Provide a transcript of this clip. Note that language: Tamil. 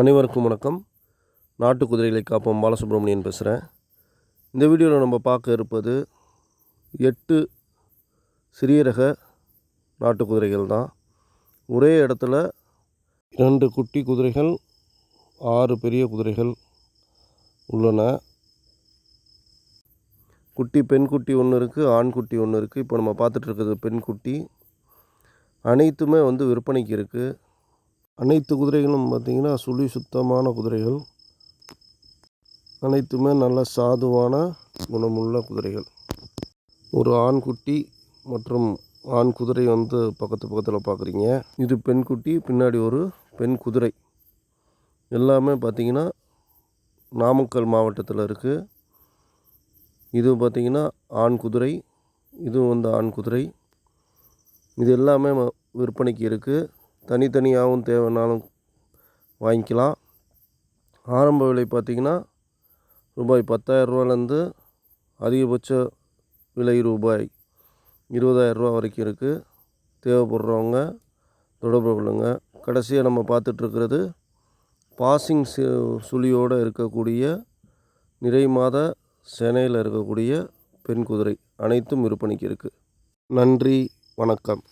அனைவருக்கும் வணக்கம். நாட்டு குதிரைகளை காப்போம். பாலசுப்ரமணியன் பேசுகிறேன் இந்த வீடியோவில் நம்ம பார்க்க இருப்பது எட்டு சிறிய ரக நாட்டு குதிரைகள் தான். ஒரே இடத்துல இரண்டு குட்டி குதிரைகள் ஆறு பெரிய குதிரைகள் உள்ளன. குட்டி பெண் குட்டி ஒன்று இருக்குது ஆண் குட்டி ஒன்று இருக்குது இப்போ நம்ம பார்த்துட்டு இருக்கிறது பெண் குட்டி. அனைத்துமே வந்து விற்பனைக்கு இருக்குது அனைத்து குதிரைகளும் பார்த்திங்கன்னா சுழி சுத்தமான குதிரைகள். அனைத்துமே நல்ல சாதுவான குணமுள்ள குதிரைகள். ஒரு ஆண் குட்டி மற்றும் ஆண் குதிரை வந்து பக்கத்து பக்கத்தில் பார்க்குறீங்க இது பெண் குட்டி பின்னாடி ஒரு பெண் குதிரை. எல்லாமே பார்த்திங்கன்னா நாமக்கல் மாவட்டத்தில் இருக்குது இது பார்த்திங்கன்னா ஆண் குதிரை இதுவும் வந்து ஆண் குதிரை. இது எல்லாமே விற்பனைக்கு இருக்குது தனித்தனியாகவும் தேவைன்னாலும் வாங்கிக்கலாம். ஆரம்ப விலை பார்த்திங்கன்னா ரூபாய் பத்தாயிரரூவாலேருந்து அதிகபட்ச விலை ரூபாய் இருபதாயிரரூவா வரைக்கும் இருக்குது தேவைப்படுறவங்க தொடர்பு கொள்ளுங்கள் கடைசியாக நம்ம பார்த்துட்ருக்கிறது பாசிங் சு சுழியோடு இருக்கக்கூடிய நிறை மாத செனையில் இருக்கக்கூடிய பெண் குதிரை அனைத்தும் விற்பனைக்கு இருக்குது நன்றி வணக்கம்.